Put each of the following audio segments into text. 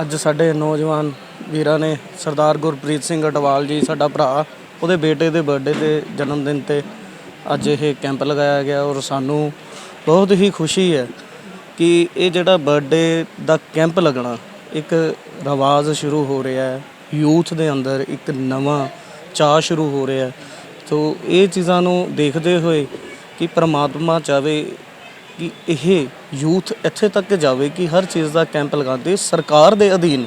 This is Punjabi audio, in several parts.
ਅੱਜ ਸਾਡੇ ਨੌਜਵਾਨ ਵੀਰਾਂ ਨੇ ਸਰਦਾਰ ਗੁਰਪ੍ਰੀਤ ਸਿੰਘ ਅਟਵਾਲ ਜੀ, ਸਾਡਾ ਭਰਾ, ਉਹਦੇ ਬੇਟੇ ਦੇ ਬਰਥਡੇ ਤੇ ਜਨਮ ਦਿਨ ਤੇ ਅੱਜ ਇਹ ਕੈਂਪ ਲਗਾਇਆ ਗਿਆ ਔਰ ਸਾਨੂੰ ਬਹੁਤ ਹੀ ਖੁਸ਼ੀ ਹੈ ਕਿ ਇਹ ਜਿਹੜਾ ਬਰਥਡੇ ਦਾ ਕੈਂਪ ਲੱਗਣਾ, ਇੱਕ ਰਿਵਾਜ ਸ਼ੁਰੂ ਹੋ ਰਿਹਾ ਹੈ। ਯੂਥ ਦੇ ਅੰਦਰ ਇੱਕ ਨਵਾਂ ਚਾਹ ਸ਼ੁਰੂ ਹੋ ਰਿਹਾ ਹੈ। ਸੋ ਇਹ ਚੀਜ਼ਾਂ ਨੂੰ ਦੇਖਦੇ ਹੋਏ ਕਿ ਪ੍ਰਮਾਤਮਾ ਚਾਵੇ ਕਿ ਇਹ ਯੂਥ ਇੱਥੇ ਤੱਕ ਜਾਵੇ ਕਿ ਹਰ ਚੀਜ਼ ਦਾ ਕੈਂਪ ਲਗਾਉਂਦੇ, ਸਰਕਾਰ ਦੇ ਅਧੀਨ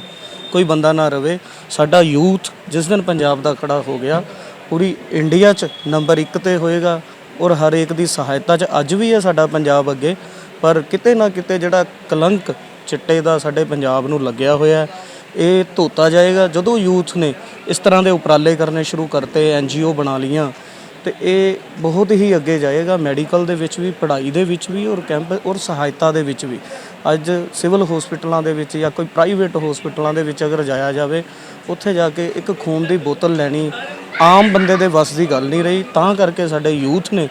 ਕੋਈ ਬੰਦਾ ਨਾ ਰਵੇ। ਸਾਡਾ ਯੂਥ ਜਿਸ ਦਿਨ ਪੰਜਾਬ ਦਾ ਖੜਾ ਹੋ ਗਿਆ, ਪੂਰੀ ਇੰਡੀਆ 'ਚ ਨੰਬਰ 1 ਤੇ ਹੋਏਗਾ ਔਰ ਹਰ ਇੱਕ ਦੀ ਸਹਾਇਤਾ 'ਚ ਅੱਜ ਵੀ ਹੈ ਸਾਡਾ ਪੰਜਾਬ ਅੱਗੇ। ਪਰ ਕਿਤੇ ਨਾ ਕਿਤੇ ਜਿਹੜਾ ਕਲੰਕ ਚਿੱਟੇ ਦਾ ਸਾਡੇ ਪੰਜਾਬ ਨੂੰ ਲੱਗਿਆ ਹੋਇਆ ਇਹ ਧੋਤਾ ਜਾਏਗਾ। ਜਦੋਂ ਯੂਥ ਨੇ ਇਸ ਤਰ੍ਹਾਂ ਦੇ ਉਪਰਾਲੇ ਕਰਨੇ ਸ਼ੁਰੂ ਕਰਤੇ ਐਨਜੀਓ ਬਣਾ ਲੀਆਂ ਤੇ ਇਹ ਬਹੁਤ ਹੀ ਅੱਗੇ ਜਾਏਗਾ ਮੈਡੀਕਲ ਦੇ ਵਿੱਚ ਵੀ, ਪੜ੍ਹਾਈ ਦੇ ਵਿੱਚ ਵੀ ਔਰ ਕੈਂਪ ਔਰ ਸਹਾਇਤਾ ਦੇ ਵਿੱਚ ਵੀ। ਅੱਜ ਸਿਵਲ ਹਸਪੀਟਲਾਂ ਦੇ ਵਿੱਚ ਜਾਂ ਕੋਈ ਪ੍ਰਾਈਵੇਟ ਹਸਪੀਟਲਾਂ ਦੇ ਵਿੱਚ ਅਗਰ ਜਾਇਆ ਜਾਵੇ, ਉੱਥੇ ਜਾ ਕੇ ਇੱਕ ਖੂਨ ਦੀ ਬੋਤਲ ਲੈਣੀ ਆਮ ਬੰਦੇ ਦੇ ਵੱਸ ਦੀ ਗੱਲ ਨਹੀਂ ਰਹੀ। ਤਾਂ ਕਰਕੇ ਸਾਡੇ ਯੂਥ ਨੇ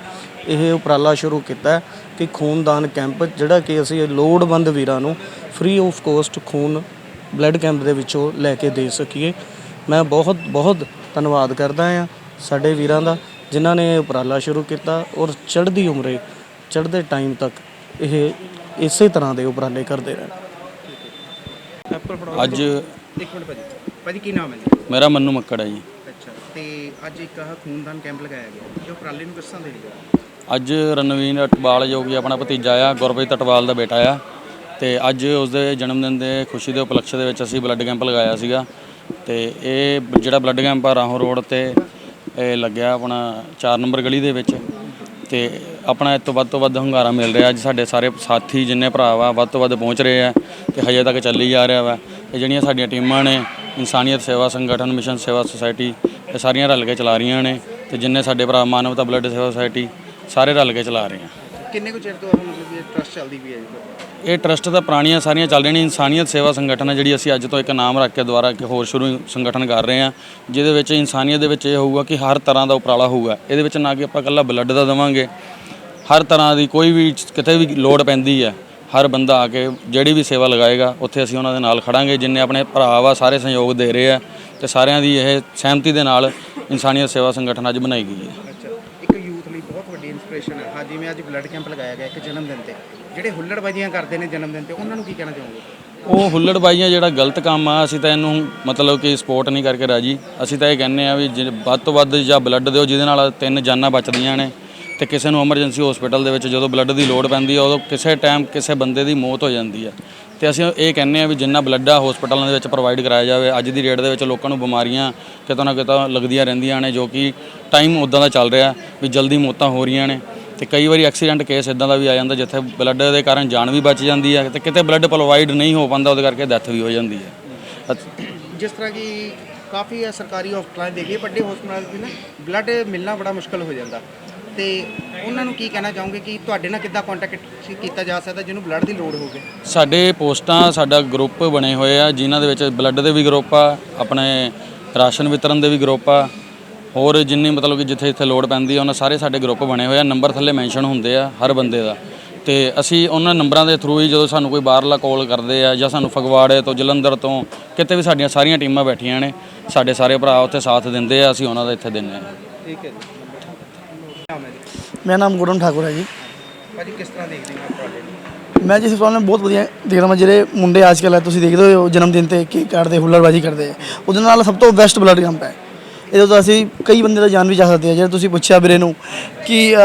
ਇਹ ਉਪਰਾਲਾ ਸ਼ੁਰੂ ਕੀਤਾ ਕਿ ਖੂਨਦਾਨ ਕੈਂਪ, ਜਿਹੜਾ ਕਿ ਅਸੀਂ ਲੋੜਵੰਦ ਵੀਰਾਂ ਨੂੰ ਫ੍ਰੀ ਆਫ ਕੋਸਟ ਖੂਨ ਬਲੱਡ ਕੈਂਪ ਦੇ ਵਿੱਚੋਂ ਲੈ ਕੇ ਦੇ ਸਕੀਏ। ਮੈਂ ਬਹੁਤ ਬਹੁਤ ਧੰਨਵਾਦ ਕਰਦਾ ਹਾਂ ਸਾਡੇ ਵੀਰਾਂ ਦਾ। ਜਿਨ੍ਹਾਂ ਨੇ ਉਪਰਾਲਾ ਸ਼ੁਰੂ ਕੀਤਾ ਔਰ ਚੜ੍ਹਦੀ ਉਮਰੇ ਚੜ੍ਹਦੇ ਟਾਈਮ ਤੱਕ ਇਹ ਇਸੇ ਤਰ੍ਹਾਂ ਦੇ ਉਪਰਾਲੇ ਕਰਦੇ ਰਹਿਣ। ਅੱਜ ਇੱਕ ਮਿੰਟ ਭਾਜੀ। ਭਾਜੀ ਕੀ ਨਾਮ ਹੈ ਜੀ? ਮੇਰਾ ਮੰਨੂ ਮੱਕੜ ਹੈ ਜੀ। ਅੱਛਾ ਤੇ ਅੱਜ ਇੱਕ ਆਹ ਖੂਨਦਾਨ ਕੈਂਪ ਲਗਾਇਆ ਗਿਆ। ਇਹ ਉਪਰਾਲੇ ਨੂੰ ਕਿਸ ਤਰ੍ਹਾਂ ਦੇ ਲਿਆ ਅੱਜ ਰਣਵੀਰ ਅਟਵਾਲ ਜੋ ਕਿ ਆਪਣਾ ਭਤੀਜਾ ਆ ਗੁਰਪ੍ਰੀਤ ਅਟਵਾਲ ਦਾ ਬੇਟਾ ਆ ਤੇ ਅੱਜ ਉਸਦੇ ਜਨਮ ਦਿਨ ਦੇ ਖੁਸ਼ੀ ਦੇ ਉਪਲਕਸ਼ ਦੇ ਵਿੱਚ ਅਸੀਂ ਬਲੱਡ ਕੈਂਪ ਲਗਾਇਆ ਸੀਗਾ। ਤੇ ਇਹ ਜਿਹੜਾ ਬਲੱਡ ਕੈਂਪ ਆ ਰਾਹੋਂ ਰੋਡ ਤੇ ਇਹ ਲੱਗਿਆ ਆਪਣਾ 4 ਨੰਬਰ ਗਲੀ ਦੇ ਵਿੱਚ ਤੇ ਆਪਣਾ ਇਸ ਤੋਂ ਵੱਧ ਤੋਂ ਵੱਧ ਹੰਗਾਰਾ ਮਿਲ ਰਿਹਾ। ਅੱਜ ਸਾਡੇ ਸਾਰੇ ਸਾਥੀ ਜਿੰਨੇ ਭਰਾ ਵਾ ਵੱਧ ਤੋਂ ਵੱਧ ਪਹੁੰਚ ਰਹੇ ਆ ਤੇ ਹਜੇ ਤੱਕ ਚੱਲੀ ਜਾ ਰਿਹਾ ਵਾ। ਇਹ ਜਿਹੜੀਆਂ ਸਾਡੀਆਂ ਟੀਮਾਂ ਨੇ, ਇਨਸਾਨੀਅਤ ਸੇਵਾ ਸੰਗਠਨ, ਮਿਸ਼ਨ ਸੇਵਾ ਸੁਸਾਇਟੀ, ਇਹ ਸਾਰੀਆਂ ਰਲ ਕੇ ਚਲਾ ਰਹੀਆਂ ਨੇ ਤੇ ਜਿੰਨੇ ਸਾਡੇ ਭਰਾ ਮਾਨਵਤਾ ਬਲੱਡ ਸੇਵਾ ਸੁਸਾਇਟੀ, ਸਾਰੇ ਰਲ ਕੇ ਚਲਾ ਰਹੇ ਆ। ਕਿੰਨੇ ਕੁ ਚਿਰ ਤੋਂ ਮਤਲਬ ਇਹ ਟਰਸਟ ਚੱਲਦੀ ਵੀ ਹੈ ਜੀ? ਇਹ ਟਰਸਟ ਤਾਂ ਪੁਰਾਣੀਆਂ ਸਾਰੀਆਂ ਚੱਲ ਰਹੀਆਂ ਨੇ ਇਨਸਾਨੀਅਤ ਸੇਵਾ ਸੰਗਠਨ ਹੈ ਜਿਹੜੀ ਅਸੀਂ ਅੱਜ ਤੋਂ ਇੱਕ ਨਾਮ ਰੱਖ ਕੇ ਦੁਬਾਰਾ ਇੱਕ ਹੋਰ ਸ਼ੁਰੂ ਸੰਗਠਨ ਕਰ ਰਹੇ ਹਾਂ, ਜਿਹਦੇ ਵਿੱਚ ਇਨਸਾਨੀਅਤ ਦੇ ਵਿੱਚ ਇਹ ਹੋਊਗਾ ਕਿ ਹਰ ਤਰ੍ਹਾਂ ਦਾ ਉਪਰਾਲਾ ਹੋਊਗਾ। ਇਹਦੇ ਵਿੱਚ ਨਾ ਕਿ ਆਪਾਂ ਇਕੱਲਾ ਬਲੱਡ ਦਾ ਦੇਵਾਂਗੇ। ਹਰ ਤਰ੍ਹਾਂ ਦੀ ਕੋਈ ਵੀ ਕਿਤੇ ਵੀ ਲੋੜ ਪੈਂਦੀ ਹੈ, ਹਰ ਬੰਦਾ ਆ ਕੇ ਜਿਹੜੀ ਵੀ ਸੇਵਾ ਲਗਾਏਗਾ, ਉੱਥੇ ਅਸੀਂ ਉਹਨਾਂ ਦੇ ਨਾਲ ਖੜਾਂਗੇ, ਜਿੰਨੇ ਆਪਣੇ ਭਰਾ ਵਾ ਸਾਰੇ ਸਹਿਯੋਗ ਦੇ ਰਹੇ ਆ ਤੇ ਸਾਰਿਆਂ ਦੀ ਇਹ ਸਹਿਮਤੀ ਦੇ ਨਾਲ ਇਨਸਾਨੀਅਤ ਸੇਵਾ ਸੰਗਠਨ ਅੱਜ ਬਣਾਈ ਗਈ ਹੈ। ਅੱਛਾ। ਇੱਕ ਯੂਥ ਲਈ ਬਹੁਤ ਵੱਡੀ ਇਨਸਪੀਰੇਸ਼ਨ ਹੈ। ਹਾਂ, ਜਿਵੇਂ ਅੱਜ ਬਲੱਡ ਕੈਂਪ ਲਗਾਇਆ ਗਿਆ ਇੱਕ ਜਨਮ ਦਿਨ ਤੇ। ਜਿਹੜੇ ਹੁੱਲੜਬਾਜ਼ੀਆਂ ਕਰਦੇ ਨੇ ਜਨਮ ਦਿਨ ਤੇ, ਉਹਨਾਂ ਨੂੰ ਕੀ ਕਹਿਣਾ ਚਾਹੋਗੇ? ਉਹ ਹੁੱਲੜਬਾਜ਼ੀਆਂ ਜਿਹੜਾ ਗਲਤ ਕੰਮ ਆ, ਅਸੀਂ ਤਾਂ ਇਹਨੂੰ ਮਤਲਬ ਕਿ ਸਪੋਰਟ ਨਹੀਂ ਕਰਕੇ ਰਾਜੀ। ਅਸੀਂ ਤਾਂ ਇਹ ਕਹਿੰਨੇ ਆ ਵੀ ਜੇ ਵੱਧ ਤੋਂ ਵੱਧ ਜਾਂ ਬਲੱਡ ਦਿਓ, ਜਿਹਦੇ ਨਾਲ ਤਿੰਨ ਜਾਨਾਂ ਬਚਦੀਆਂ ਨੇ ਤੇ ਕਿਸੇ ਨੂੰ ਐਮਰਜੈਂਸੀ ਹਸਪੀਟਲ ਦੇ ਵਿੱਚ ਜਦੋਂ ਬਲੱਡ ਦੀ ਲੋੜ ਪੈਂਦੀ ਆ, ਉਦੋਂ ਕਿਸੇ ਟਾਈਮ ਕਿਸੇ ਬੰਦੇ ਦੀ ਮੌਤ ਹੋ ਜਾਂਦੀ ਆ। ਤੇ ਅਸੀਂ ਇਹ ਕਹਿੰਨੇ ਆ ਵੀ ਜਿੰਨਾ ਬਲੱਡ ਆ, ਹਸਪੀਟਲਾਂ ਦੇ ਵਿੱਚ ਪ੍ਰੋਵਾਈਡ ਕਰਾਇਆ ਜਾਵੇ। ਅੱਜ ਦੀ ਡੇਟ ਦੇ ਵਿੱਚ ਲੋਕਾਂ ਨੂੰ ਬਿਮਾਰੀਆਂ ਕਿਤੋਂ ਨਾ ਕਿਤੋਂ ਲੱਗਦੀਆਂ ਰਹਿੰਦੀਆਂ ਨੇ, ਜੋ ਕਿ ਟਾਈਮ ਉਦਾਂ ਦਾ ਚੱਲ ਰਿਹਾ ਵੀ ਜਲਦੀ ਮੌਤਾਂ ਹੋ ਰਹੀਆਂ ਨੇ। ਤੇ ਕਈ ਵਾਰੀ ਐਕਸੀਡੈਂਟ ਕੇਸ ਇਦਾਂ ਦਾ ਵੀ ਆ ਜਾਂਦਾ ਜਿੱਥੇ ਬਲੱਡ ਦੇ ਕਾਰਨ ਜਾਨ ਵੀ ਬਚ ਜਾਂਦੀ ਹੈ ਤੇ ਕਿਤੇ ਬਲੱਡ ਪ੍ਰੋਵਾਈਡ ਨਹੀਂ ਹੋ ਪਾਉਂਦਾ ਉਹਦੇ ਕਰਕੇ ਡੈਥ ਵੀ ਹੋ ਜਾਂਦੀ ਹੈ ਜਿਸ ਤਰ੍ਹਾਂ ਕਿ ਕਾਫੀ ਸਰਕਾਰੀ ਹਸਪਤਾਲਾਂ ਦੇਖੀਏ ਵੱਡੇ ਹਸਪਤਾਲਾਂ ਵੀ ਨਾ ਬਲੱਡ ਮਿਲਣਾ ਬੜਾ ਮੁਸ਼ਕਲ ਹੋ ਜਾਂਦਾ। ਤੇ ਉਹਨਾਂ ਨੂੰ ਕੀ ਕਹਿਣਾ ਚਾਹੋਗੇ ਕਿ ਤੁਹਾਡੇ ਨਾਲ ਕਿੱਦਾਂ ਕੰਟੈਕਟ ਕੀਤਾ ਜਾ ਸਕਦਾ ਜਿਹਨੂੰ ਬਲੱਡ ਦੀ ਲੋੜ ਹੋਵੇ? ਸਾਡੇ ਪੋਸਟਾਂ ਸਾਡਾ ਗਰੁੱਪ ਬਣੇ ਹੋਏ ਆ ਜਿਨ੍ਹਾਂ ਦੇ ਵਿੱਚ ਬਲੱਡ ਦੇ ਵੀ ਗਰੁੱਪ ਆ ਆਪਣੇ ਰਾਸ਼ਨ ਵਿਤਰਨ ਦੇ ਵੀ ਗਰੁੱਪ ਆ ਹੋਰ ਜਿੰਨੀ ਮਤਲਬ ਕਿ ਜਿੱਥੇ ਜਿੱਥੇ ਲੋੜ ਪੈਂਦੀ ਆ ਉਹਨਾਂ ਸਾਰੇ ਸਾਡੇ ਗਰੁੱਪ ਬਣੇ ਹੋਏ ਆ ਨੰਬਰ ਥੱਲੇ ਮੈਂਸ਼ਨ ਹੁੰਦੇ ਆ ਹਰ ਬੰਦੇ ਦਾ। ਤੇ ਅਸੀਂ ਉਹਨਾਂ ਨੰਬਰਾਂ ਦੇ ਥਰੂ ਹੀ ਜਦੋਂ ਸਾਨੂੰ ਕੋਈ ਬਾਹਰਲਾ ਕਾਲ ਕਰਦੇ ਆ ਜਾਂ ਸਾਨੂੰ ਫਗਵਾੜੇ ਤੋਂ ਜਲੰਧਰ ਤੋਂ ਕਿਤੇ ਵੀ ਸਾਡੀਆਂ ਸਾਰੀਆਂ ਟੀਮਾਂ ਬੈਠੀਆਂ ਨੇ ਸਾਡੇ ਸਾਰੇ ਭਰਾ ਉੱਥੇ ਸਾਥ ਦਿੰਦੇ ਆ ਅਸੀਂ ਉਹਨਾਂ ਦਾ ਇੱਥੇ ਦਿੰਦੇ ਆ। ਠੀਕ ਹੈ ਮੇਰਾ ਨਾਮ ਗੁਰਮ ਠਾਕੁਰ ਹੈ ਜੀ। ਭਾਜੀ ਕਿਸ ਤਰ੍ਹਾਂ ਦੇਖਦੇ ਹੋ ਨੂੰ ਮੈਂ ਜਿਸ ਪ੍ਰੋਬਲਮ ਬਹੁਤ ਵਧੀਆ ਦੇਖ ਰਿਹਾ ਮੈਂ ਜਿਹੜੇ ਮੁੰਡੇ ਅੱਜ ਕੱਲ੍ਹ ਹੈ ਤੁਸੀਂ ਦੇਖਦੇ ਹੋ ਜਨਮ ਦਿਨ ਤੇ ਕੇਕ ਕੱਟਦੇ ਹੁੱਲੜਬਾਜੀ ਕਰਦੇ ਉਹਦੇ ਨਾਲ ਸਭ ਤੋਂ ਬੈਸਟ ਬਲੱਡ ਕੈਂਪ ਹੈ। ਇਹਦੇ ਤੋਂ ਅਸੀਂ ਕਈ ਬੰਦੇ ਦਾ ਜਾਨ ਵੀ ਜਾ ਸਕਦੇ ਆ ਜਿਹੜਾ ਤੁਸੀਂ ਪੁੱਛਿਆ ਵੀਰੇ ਨੂੰ ਕਿ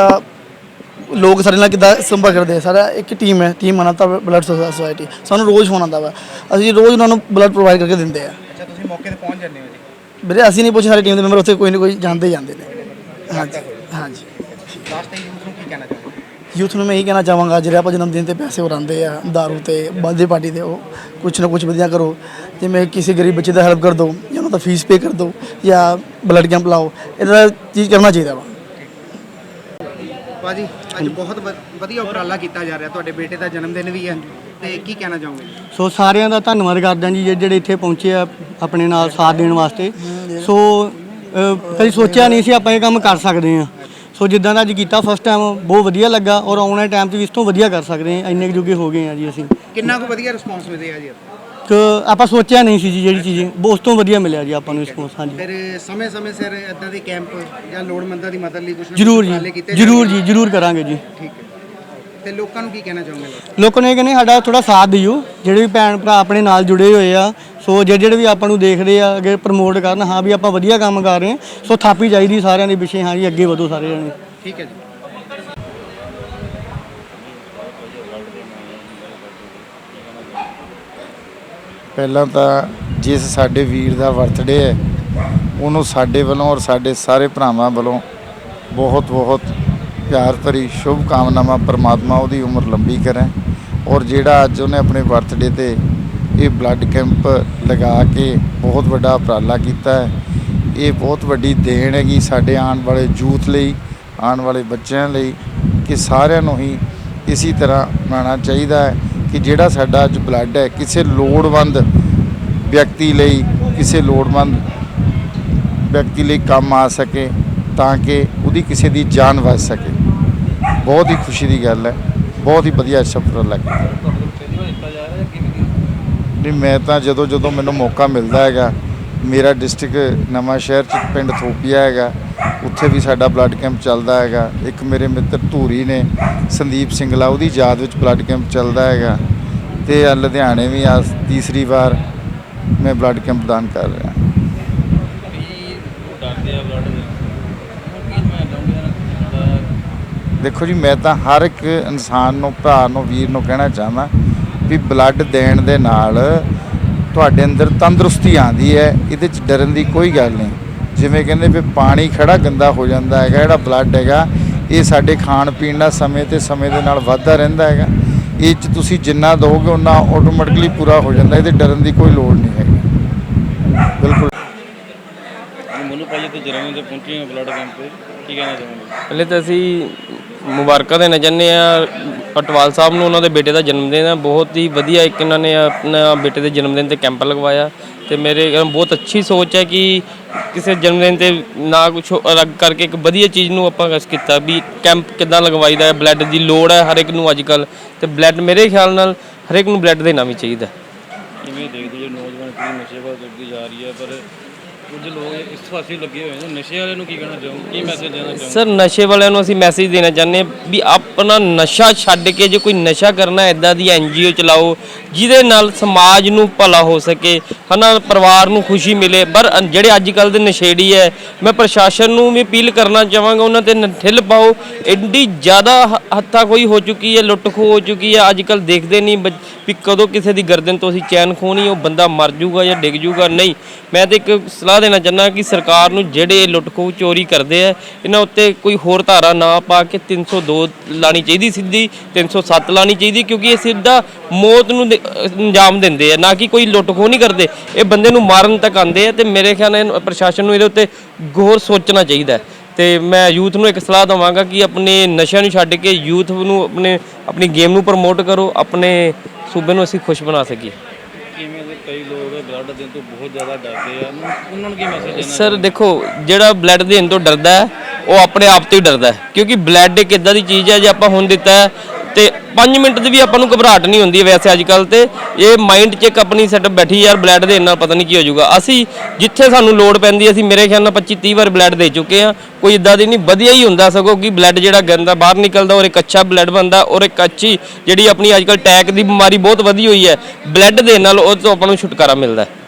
ਲੋਕ ਸਾਡੇ ਨਾਲ ਕਿੱਦਾਂ ਸੰਪਰਕ ਕਰਦੇ ਆ। ਸਾਡਾ ਇੱਕ ਟੀਮ ਹੈ ਟੀਮ ਮਨਾਤਾ ਬਲੱਡ ਸੁਸਾਇਟੀ ਸਾਨੂੰ ਰੋਜ਼ ਫੋਨ ਆਉਂਦਾ ਵਾ। ਅਸੀਂ ਰੋਜ਼ ਉਹਨਾਂ ਨੂੰ ਬਲੱਡ ਪ੍ਰੋਵਾਈਡ ਕਰਕੇ ਦਿੰਦੇ ਆ। ਅੱਛਾ ਤੁਸੀਂ ਮੌਕੇ ਤੇ ਪਹੁੰਚ ਜਾਂਦੇ ਹੋ ਜੀ? ਵੀਰੇ ਅਸੀਂ ਨਹੀਂ ਪੁੱਛ ਸਾਡੀ ਟੀਮ ਦੇ ਮੈਂਬਰ ਉੱਥੇ ਕੋਈ ਨਾ ਕੋਈ ਜਾਂਦੇ ਹੀ ਜਾਂਦੇ ਨੇ। ਹਾਂਜੀ ਹਾਂਜੀ। ਲਾਸਟ ਟਾਈਮ ਯੂਥ ਨੂੰ ਕੀ ਕਹਿਣਾ ਚਾਹੋਗੇ? ਯੂਥ ਨੂੰ ਮੈਂ ਇਹੀ ਕਹਿਣਾ ਚਾਹਾਂਗਾ ਜਿਹੜੇ ਆਪਾਂ ਜਨਮ ਦਿਨ ਤੇ ਪੈਸੇ ਉਡਾਉਂਦੇ ਆ दारू ਤੇ ਬਰਥਡੇ ਪਾਰਟੀ ਤੇ ਉਹ ਕੁਛ ਨਾ ਕੁਛ ਵਧੀਆ ਕਰੋ। ਜਿਵੇਂ ਕਿਸੇ ਗਰੀਬ ਬੱਚੇ ਦਾ ਹੈਲਪ ਕਰ ਦਿਓ ਉਹਨਾਂ ਦਾ ਫੀਸ ਪੇ ਕਰ ਦਿਓ ਜਾਂ ਬਲੱਡ ਕੈਂਪ ਲਾਓ ਇਹਦਾ ਚੀਜ਼ ਕਰਨਾ ਚਾਹੀਦਾ ਵਾ। ਭਾਜੀ ਅੱਜ ਬਹੁਤ ਵ- ਵਧੀਆ ਉਪਰਾਲਾ ਕੀਤਾ ਜਾ ਰਿਹਾ ਤੁਹਾਡੇ ਬੇਟੇ ਦਾ ਜਨਮ ਦਿਨ ਵੀ ਹੈ ਤੇ ਕੀ ਕਹਿਣਾ ਚਾਹੋਗੇ? ਸੋ ਸਾਰਿਆਂ ਦਾ ਧੰਨਵਾਦ ਕਰਦਾ ਜੀ ਜਿਹੜੇ ਇੱਥੇ ਪਹੁੰਚੇ ਆ ਆਪਣੇ ਨਾਲ ਸਾਥ ਦੇਣ ਵਾਸਤੇ। ਸੋ ਅ, ਕਦੀ ਸੋਚਿਆ ਨਹੀਂ ਸੀ ਆਪਾਂ ਇਹ ਕੰਮ ਕਰ ਸਕਦੇ ਆ ਸੋ ਜਿੱਦਾਂ ਦਾ ਅੱਜ ਕੀਤਾ ਫਸਟ ਟਾਈਮ ਬਹੁਤ ਵਧੀਆ ਲੱਗਾ ਔਰ ਆਉਣ ਵਾਲੇ ਟਾਈਮ 'ਚ ਵੀ ਇਸ ਤੋਂ ਵਧੀਆ ਕਰ ਸਕਦੇ ਆ ਇੰਨੇ ਕੁ ਜੋਗੇ ਹੋ ਗਏ ਆ ਜੀ ਅਸੀਂ। ਕਿੰਨਾ ਕੁ ਵਧੀਆ ਰਿਸਪੌਂਸ ਮਿਲਿਆ ਜੀ ਕਿ ਆਪਾਂ ਸੋਚਿਆ ਨਹੀਂ ਸੀ ਜੀ ਜਿਹੜੀ ਚੀਜ਼ ਉਸ ਤੋਂ ਵਧੀਆ ਮਿਲਿਆ ਜੀ ਆਪਾਂ ਨੂੰ ਰਿਸਪੌਂਸ ਹਾਂਜੀ। ਫਿਰ ਸਮੇਂ-ਸਮੇਂ ਸਿਰ ਇਦਾਂ ਦੇ ਕੈਂਪ ਜਾਂ ਲੋੜਵੰਦਾਂ ਦੀ ਮਦਦ ਲਈ ਕੁਝ ਜਰੂਰ ਜੀ ਜਰੂਰ। ਜੀ ਜਰੂਰ ਕਰਾਂਗੇ ਜੀ। ਠੀਕ ਹੈ। ਤੇ ਲੋਕਾਂ ਨੂੰ ਕੀ ਕਹਿਣਾ ਚਾਹੋਗੇ? ਲੋਕਾਂ ਨੇ ਇਹ ਕਹਿੰਦੇ ਸਾਡਾ ਥੋੜਾ ਸਾਥ ਦਿਓ ਜਿਹੜੇ ਵੀ ਭੈਣ ਭਰਾ ਆਪਣੇ ਨਾਲ ਜੁੜੇ ਹੋਏ ਆ ਸੋ ਜਿਹੜੇ ਜਿਹੜੇ ਵੀ ਆਪਾਂ ਨੂੰ ਦੇਖ ਰਹੇ ਆ ਅੱਗੇ ਪ੍ਰਮੋਟ ਕਰਨ ਹਾਂ ਵੀ ਆਪਾਂ ਵਧੀਆ ਕੰਮ ਕਰ ਰਹੇ ਹਾਂ ਸੋ ਥਾਪੀ ਚਾਹੀਦੀ ਸਾਰਿਆਂ ਦੇ ਪਿੱਛੇ ਹਾਂ ਜੀ ਅੱਗੇ ਵਧੋ ਸਾਰੇ ਜਣੇ। ਠੀਕ ਹੈ ਜੀ। ਪਹਿਲਾਂ ਤਾਂ ਜਿਸ ਸਾਡੇ ਵੀਰ ਦਾ ਬਰਥਡੇ ਹੈ, ਉਹਨੂੰ ਸਾਡੇ ਵੱਲੋਂ ਔਰ ਸਾਡੇ ਸਾਰੇ ਭਰਾਵਾਂ ਵੱਲੋਂ ਬਹੁਤ ਬਹੁਤ ਪਿਆਰ ਭਰੀ ਸ਼ੁਭ ਕਾਮਨਾਵਾਂ ਪ੍ਰਮਾਤਮਾ ਉਹਦੀ ਉਮਰ ਲੰਬੀ ਕਰੇ ਔਰ ਜਿਹੜਾ ਅੱਜ ਉਹਨੇ ਆਪਣੇ ਬਰਥਡੇ ਤੇ ਇਹ ਬਲੱਡ ਕੈਂਪ ਲਗਾ ਕੇ ਬਹੁਤ ਵੱਡਾ ਉਪਰਾਲਾ ਕੀਤਾ ਹੈ, ਇਹ ਬਹੁਤ ਵੱਡੀ ਦੇਣ ਹੈਗੀ ਸਾਡੇ ਆਉਣ ਵਾਲੇ ਯੂਥ ਲਈ, ਆਉਣ ਵਾਲੇ ਬੱਚਿਆਂ ਲਈ ਕਿ ਸਾਰਿਆਂ ਨੂੰ ਹੀ ਇਸੇ ਤਰ੍ਹਾਂ ਮਨਾਉਣਾ ਚਾਹੀਦਾ ਹੈ। ਕਿ ਜਿਹੜਾ ਸਾਡਾ ਅੱਜ ਬਲੱਡ ਹੈ, ਕਿਸੇ ਲੋੜਵੰਦ ਵਿਅਕਤੀ ਲਈ, ਕਿਸੇ ਲੋੜਵੰਦ ਵਿਅਕਤੀ ਲਈ ਕੰਮ ਆ ਸਕੇ ਤਾਂ ਕਿ ਉਹਦੀ ਕਿਸੇ ਦੀ ਜਾਨ ਬਚ ਸਕੇ। ਬਹੁਤ ਹੀ ਖੁਸ਼ੀ ਦੀ ਗੱਲ ਹੈ। ਬਹੁਤ ਹੀ ਵਧੀਆ ਸਫਰ ਲੱਗਾ ਨਹੀਂ, ਮੈਂ ਤਾਂ ਜਦੋਂ ਜਦੋਂ ਮੈਨੂੰ ਮੌਕਾ ਮਿਲਦਾ ਹੈਗਾ, ਮੇਰਾ ਡਿਸਟ੍ਰਿਕਟ ਨਵਾਂ ਸ਼ਹਿਰ ਚ ਪਿੰਡ ਥੋਪੀਆ ਹੈਗਾ ਉੱਥੇ ਵੀ ਸਾਡਾ ਬਲੱਡ ਕੈਂਪ ਚੱਲਦਾ ਹੈਗਾ। ਇੱਕ ਮੇਰੇ ਮਿੱਤਰ ਧੂਰੀ ਨੇ, ਸੰਦੀਪ ਸਿੰਗਲਾ, ਉਹਦੀ ਯਾਦ ਵਿੱਚ ਬਲੱਡ ਕੈਂਪ ਚੱਲਦਾ ਹੈਗਾ। ਤੇ ਆਹ ਲੁਧਿਆਣੇ ਵੀ ਆ ਤੀਸਰੀ ਵਾਰ ਮੈਂ ਬਲੱਡ ਕੈਂਪ ਦਾਨ ਕਰ ਰਿਹਾ। ਦੇਖੋ ਜੀ, ਮੈਂ ਤਾਂ ਹਰ ਇੱਕ ਇਨਸਾਨ ਨੂੰ, ਭਰਾ ਨੂੰ, ਵੀਰ ਨੂੰ ਕਹਿਣਾ ਚਾਹੁੰਦਾ ਵੀ ਬਲੱਡ ਦੇਣ ਦੇ ਨਾਲ ਤੁਹਾਡੇ ਅੰਦਰ ਤੰਦਰੁਸਤੀ ਆਉਂਦੀ ਹੈ, ਇਹਦੇ ਚ ਡਰਨ ਦੀ ਕੋਈ ਗੱਲ ਨਹੀਂ। ਜਿਵੇਂ ਕਹਿੰਦੇ ਵੀ ਪਾਣੀ ਖੜਾ ਗੰਦਾ ਹੋ ਜਾਂਦਾ ਹੈਗਾ ਜਿਹੜਾ ਬਲੱਡ ਹੈਗਾ ਇਹ ਸਾਡੇ ਖਾਣ ਪੀਣ ਦਾ ਸਮੇਂ ਤੇ ਸਮੇਂ ਦੇ ਨਾਲ ਵੱਧਦਾ ਰਹਿੰਦਾ ਹੈਗਾ। ਇਹ ਚ ਤੁਸੀਂ ਜਿੰਨਾ ਦੋਗੇ ਉਹਨਾਂ ਆਟੋਮੈਟਿਕਲੀ ਪੂਰਾ ਹੋ ਜਾਂਦਾ ਇਹਦੇ ਡਰਨ ਦੀ ਕੋਈ ਲੋੜ ਨਹੀਂ ਹੈਗੀ। ਬਿਲਕੁਲ। ਮਨੂ ਭਾਈ ਤੇ ਜਰਮਨੀ ਤੇ ਪਹੁੰਚੇ ਹਾਂ ਬਲੱਡ ਕੈਂਪ ਤੇ ਕੀ ਕਹਿਣਾ ਚਾਹੁੰਦੇ ਪਹਿਲੇ ਤਾਂ ਅਸੀਂ ਮੁਬਾਰਕਾਂ ਦੇਣਾ ਚਾਹੁੰਦੇ ਆ ਪਟਵਾਲ ਸਾਹਿਬ ਨੂੰ ਉਹਨਾਂ ਦੇ ਬੇਟੇ ਦਾ ਜਨਮ ਦਿਨ ਹੈ ਬਹੁਤ ਹੀ ਵਧੀਆ ਇੱਕ ਇਹਨਾਂ ਨੇ ਆਪਣਾ ਬੇਟੇ ਦੇ ਜਨਮ ਦਿਨ ਤੇ ਕੈਂਪ ਲਗਵਾਇਆ। ਤੇ ਮੇਰੇ ਬਹੁਤ ਅੱਛੀ ਸੋਚ ਹੈ ਕਿ ਕਿਸੇ ਜਨਮ ਦਿਨ ਤੇ ਨਾ ਕੁਝ ਅਲੱਗ ਕਰਕੇ ਇੱਕ ਵਧੀਆ ਚੀਜ਼ ਨੂੰ ਆਪਾਂ ਕਸ ਕੀਤਾ ਵੀ ਕੈਂਪ ਕਿੱਦਾਂ ਲਗਵਾਈਦਾ ਹੈ, ਬਲੱਡ ਦੀ ਲੋੜ ਹੈ ਹਰ ਇੱਕ ਨੂੰ ਅੱਜ ਕੱਲ ਤੇ ਬਲੱਡ ਮੇਰੇ ਖਿਆਲ ਨਾਲ ਹਰ ਇੱਕ ਨੂੰ ਬਲੱਡ ਦੇਣਾ ਵੀ ਚਾਹੀਦਾ ਕਿਵੇਂ ਦੇਖਦੇ ਜੇ ਨੌਜਵਾਨ ਪੀੜ੍ਹੀ ਨਸ਼ੇ ਵੱਲ ਤੁਰਦੀ ਜਾ ਰਹੀ ਹੈ, ਪਰ ਕੁਝ ਲੋਕ ਇਸ ਪਾਸੇ ਲੱਗੇ ਹੋਏ ਨੇ ਨਸ਼ੇ ਵਾਲਿਆਂ ਨੂੰ ਕੀ ਕਹਿਣਾ ਚਾਹੋ ਕੀ ਮੈਸੇਜ ਦੇਣਾ ਚਾਹੋ ਸਰ, ਨਸ਼ੇ ਵਾਲਿਆਂ ਨੂੰ ਅਸੀਂ ਮੈਸੇਜ ਦੇਣਾ ਚਾਹੁੰਦੇ ਹਾਂ ਵੀ ਆਪਣਾ ਨਸ਼ਾ ਛੱਡ ਕੇ ਜੇ ਕੋਈ ਨਸ਼ਾ ਕਰਨਾ ਹੈ ਇਦਾਂ ਦੀ ਐਨਜੀਓ ਚਲਾਓ, ਜਿਹਦੇ ਨਾਲ ਸਮਾਜ ਨੂੰ ਭਲਾ ਹੋ ਸਕੇ, ਹਨਾ, ਪਰਿਵਾਰ ਨੂੰ ਖੁਸ਼ੀ ਮਿਲੇ। ਪਰ ਜਿਹੜੇ ਅੱਜ ਕੱਲ ਦੇ ਨਸ਼ੇੜੀ ਹੈ, ਮੈਂ ਪ੍ਰਸ਼ਾਸਨ ਨੂੰ ਵੀ ਅਪੀਲ ਕਰਨਾ ਚਾਹਾਂਗਾ, ਉਹਨਾਂ ਤੇ ਠਿੱਲ ਪਾਓ। ਐਡੀ ਜ਼ਿਆਦਾ ਹ- ਕੋਈ ਹੋ ਚੁੱਕੀ ਹੈ, ਲੁੱਟ ਖੋਹ ਹੋ ਚੁੱਕੀ ਹੈ। ਅੱਜ ਕੱਲ ਦੇਖਦੇ ਨਹੀਂ ਬੱਚ- ਵੀ ਕਦੋਂ ਕਿਸੇ ਦੀ ਗਰਦਨ ਤੋਂ ਅਸੀਂ ਚੈਨ ਖੋਣੀ ਉਹ ਬੰਦਾ ਮਰ ਜਾਊਗਾ ਜਾਂ ਡਿੱਗ ਜਾਊਗਾ ਨਹੀਂ, ਮੈਂ ਤੇ ਇੱਕ ਸਲਾਹ ਦੇਣਾ ਚਾਹੁੰਦਾ ਕਿ ਸਰਕਾਰ ਨੂੰ ਜਿਹੜੇ ਇਹ ਲੁੱਟ ਖੋਹ ਚੋਰੀ ਕਰਦੇ ਆ, ਇਹਨਾਂ ਉੱਤੇ ਕੋਈ ਹੋਰ ਧਾਰਾ ਨਾ ਪਾ ਕੇ 302 ਲਾਣੀ ਚਾਹੀਦੀ ਸਿੱਧੀ 307 ਲਾਣੀ ਚਾਹੀਦੀ, ਕਿਉਂਕਿ ਇਹ ਸਿੱਧਾ ਮੌਤ ਨੂੰ ਦੇ- ਅੰਜਾਮ ਦਿੰਦੇ ਆ, ਨਾ ਕਿ ਕੋਈ ਲੁੱਟ ਖੋਹ ਨਹੀਂ ਕਰਦੇ ਇਹ ਬੰਦੇ ਨੂੰ ਮਾਰਨ ਤੱਕ ਆਉਂਦੇ ਆ ਤੇ ਮੇਰੇ ਖਿਆਲ ਨਾਲ ਇਹਨੂੰ- ਪ੍ਰਸ਼ਾਸਨ ਨੂੰ ਇਹਦੇ ਉੱਤੇ ਗੌਰ ਸੋਚਣਾ ਚਾਹੀਦਾ ਹੈ। ਤੇ ਮੈਂ ਯੂਥ ਨੂੰ ਇੱਕ ਸਲਾਹ ਦਵਾਂਗਾ ਕਿ ਆਪਣੇ ਨਸ਼ਿਆਂ ਨੂੰ ਛੱਡ ਕੇ ਯੂਥ ਨੂੰ ਆਪਣੇ, ਆਪਣੀ ਗੇਮ ਨੂੰ ਪ੍ਰਮੋਟ ਕਰੋ, ਆਪਣੇ ਸੂਬੇ ਨੂੰ ਅਸੀਂ ਖੁਸ਼ ਬਣਾ ਸਕੀਏ ਕਿਵੇਂ ਦੇ ਕਈ ਲੋਕ ਬਲੱਡ ਦੇਣ ਤੋਂ ਬਹੁਤ ਜ਼ਿਆਦਾ ਡਰਦੇ ਆ। ਉਹਨੂੰ- ਉਹਨਾਂ ਨੂੰ ਕੀ ਮੈਸੇਜ ਦੇਣਾ ਸਰ ਦੇਖੋ ਜਿਹੜਾ ਬਲੱਡ ਦੇਣ ਤੋਂ ਡਰਦਾ ਹੈ ਉਹ ਆਪਣੇ ਆਪ ਤੋਂ ਹੀ ਡਰਦਾ ਹੈ। ਕਿਉਂਕਿ ਬਲੱਡ ਇੱਕ ਇਦਾਂ ਦੀ ਚੀਜ਼ ਹੈ ਜੇ ਆਪਾਂ ਹੁਣ ਦਿੱਤਾ ਤੇ 5 ਮਿੰਟ ਦੀ ਵੀ ਆਪਾਂ ਨੂੰ ਘਬਰਾਹਟ ਨਹੀਂ ਹੁੰਦੀ ਵੈਸੇ ਅੱਜ ਕੱਲ ਤੇ। ਇਹ ਮਾਈਂਡ 'ਚ ਇੱਕ ਆਪਣੀ ਸੈਟਅਪ ਬੈਠੀ ਯਾਰ ਬਲੈਡ ਦੇਣ ਨਾਲ ਪਤਾ ਨਹੀਂ ਕੀ ਹੋ ਜਾਊਗਾ। ਅਸੀਂ ਜਿੱਥੇ ਸਾਨੂੰ ਲੋੜ ਪੈਂਦੀ, ਅਸੀਂ ਮੇਰੇ ਖਿਆਲ ਨਾਲ 25 30 ਵਾਰ ਬਲੈਡ ਦੇ ਚੁੱਕੇ ਆ ਕੋਈ ਇਦਾਂ ਦੀ ਨਹੀਂ, ਵਧੀਆ ਹੀ ਹੁੰਦਾ ਸਗੋਂ ਕਿ ਬਲੈਡ ਜਿਹੜਾ ਗੰਦਾ ਬਾਹਰ ਨਿਕਲਦਾ, ਔਰ ਇੱਕ ਅੱਛਾ ਬਲੈਡ ਬਣਦਾ, ਔਰ ਇੱਕ ਅੱਛੀ ਜਿਹੜੀ ਆਪਣੀ ਅੱਜ ਕੱਲ ਟੈਕ ਦੀ ਬਿਮਾਰੀ ਬਹੁਤ ਵਧੀ ਹੋਈ ਹੈ। ਬਲੈਡ ਦੇਣ ਨਾਲ ਉਹ ਤੋਂ ਆਪਾਂ ਨੂੰ ਛੁਟਕਾਰਾ ਮਿਲਦਾ ਹੈ।